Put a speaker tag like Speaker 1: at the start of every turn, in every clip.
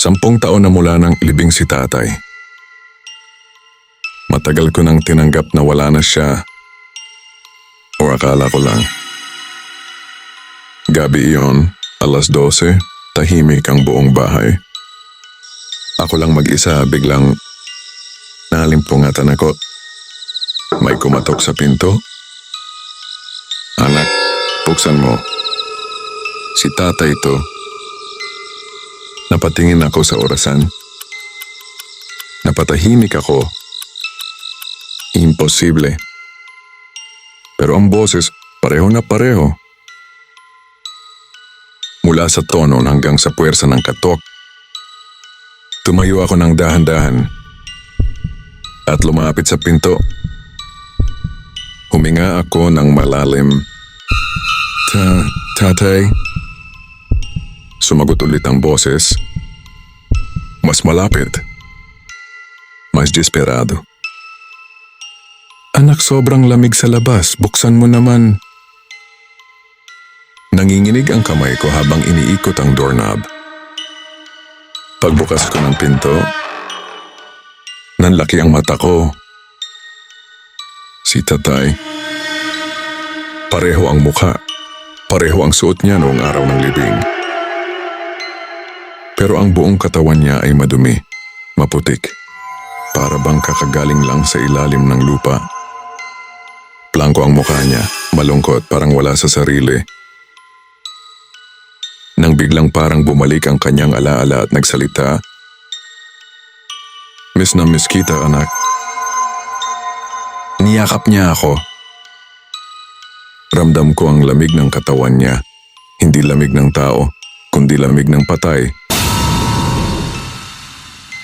Speaker 1: Sampung taon na mula nang ilibing si tatay. Matagal ko nang tinanggap na wala na siya. O akala ko lang. Gabi iyon, alas 12, tahimik ang buong bahay. Ako lang mag-isa, biglang nalimpungatan ako. May kumatok sa pinto. Anak, buksan mo. Si tatay ito. Napatingin ako sa orasan. Napatahimik ako. Imposible. Pero ang boses, pareho na pareho. Mula sa tono hanggang sa puwersa ng katok. Tumayo ako ng dahan-dahan. At lumapit sa pinto. Huminga ako ng malalim. Ta, tatay? Sumagot ulit ang boses. Mas malapit. Mas desperado. Anak, sobrang lamig sa labas. Buksan mo naman. Nanginginig ang kamay ko habang iniikot ang doorknob. Pagbukas ko ng pinto, nanlaki ang mata ko. Si tatay. Pareho ang mukha. Pareho ang suot niya noong araw ng libing. Pero ang buong katawan niya ay madumi, maputik. Para bang kakagaling lang sa ilalim ng lupa. Plangko ang mukha niya, malungkot parang wala sa sarili. Nang biglang parang bumalik ang kanyang alaala at nagsalita, Miss na miss kita anak. Niyakap niya ako. Ramdam ko ang lamig ng katawan niya. Hindi lamig ng tao, kundi lamig ng patay.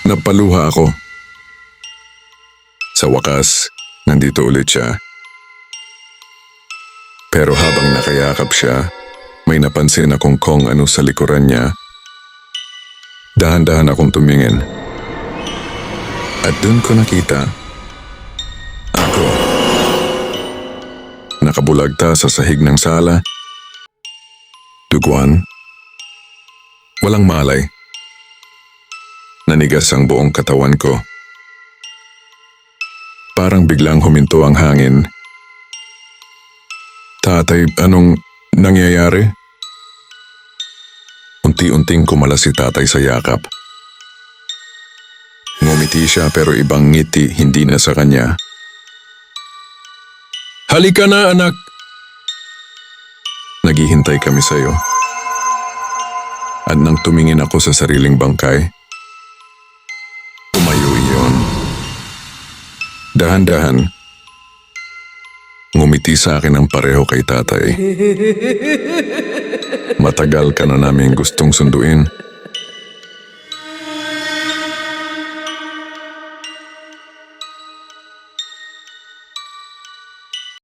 Speaker 1: Napaluha ako. Sa wakas, nandito ulit siya. Pero habang nakayakap siya, may napansin akong kong ano sa likuran niya. Dahan-dahan akong tumingin. At dun ko nakita, ako. Nakabulagta sa sahig ng sala. Duguan. Walang malay. Nanigas ang buong katawan ko. Parang biglang huminto ang hangin. Tatay, anong nangyayari? Unti-unting kumala si tatay sa yakap. Ngumiti siya pero ibang ngiti hindi na sa kanya. Halika na anak! Naghihintay kami sa'yo. At nang tumingin ako sa sariling bangkay, Dahan-dahan, ngumiti sa akin ang pareho kay tatay. Matagal ka na namin gustong sunduin.